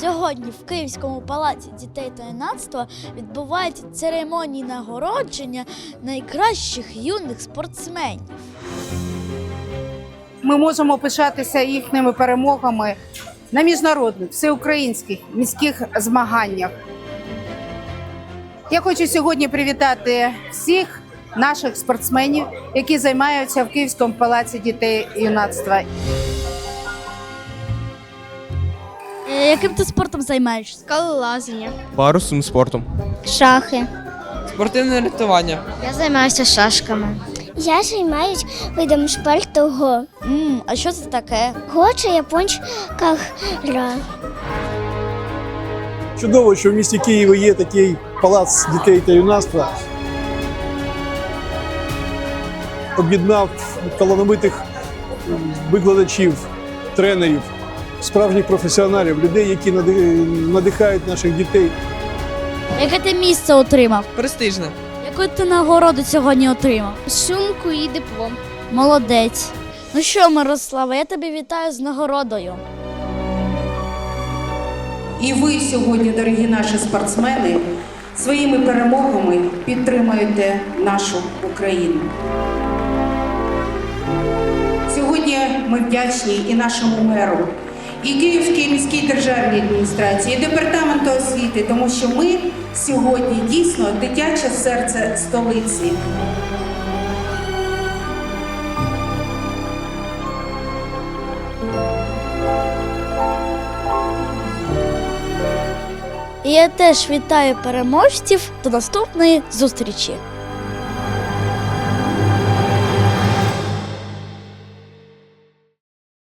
Сьогодні в Київському палаці дітей та юнацтва відбувається церемонії нагородження найкращих юних спортсменів. Ми можемо пишатися їхніми перемогами на міжнародних, всеукраїнських міських змаганнях. Я хочу сьогодні привітати всіх наших спортсменів, які займаються в Київському палаці дітей і юнацтва. Яким ти спортом займаєшся? Скалолазання. Парусним спортом. Шахи. Спортивне рятування. Я займаюся шашками. Я займаюсь видом спорту го. м а що це таке? Го це японська гра. Чудово, що в місті Києві є такий палац дітей та юнацтва. Об'єднав талановитих викладачів, тренерів, справжніх професіоналів, людей, які нади- надихають наших дітей. Яке ти місце отримав? Престижне. Яку ти нагороду сьогодні отримав? Сумку і диплом. Молодець. Ну що, Мирослава, я тебе вітаю з нагородою. І ви сьогодні, дорогі наші спортсмени, своїми перемогами підтримуєте нашу Україну. Сьогодні ми вдячні і нашому меру, і Київській міській державній адміністрації, і департаменту освіти, тому що ми сьогодні дійсно дитяче серце столиці. Я теж вітаю переможців до наступної зустрічі.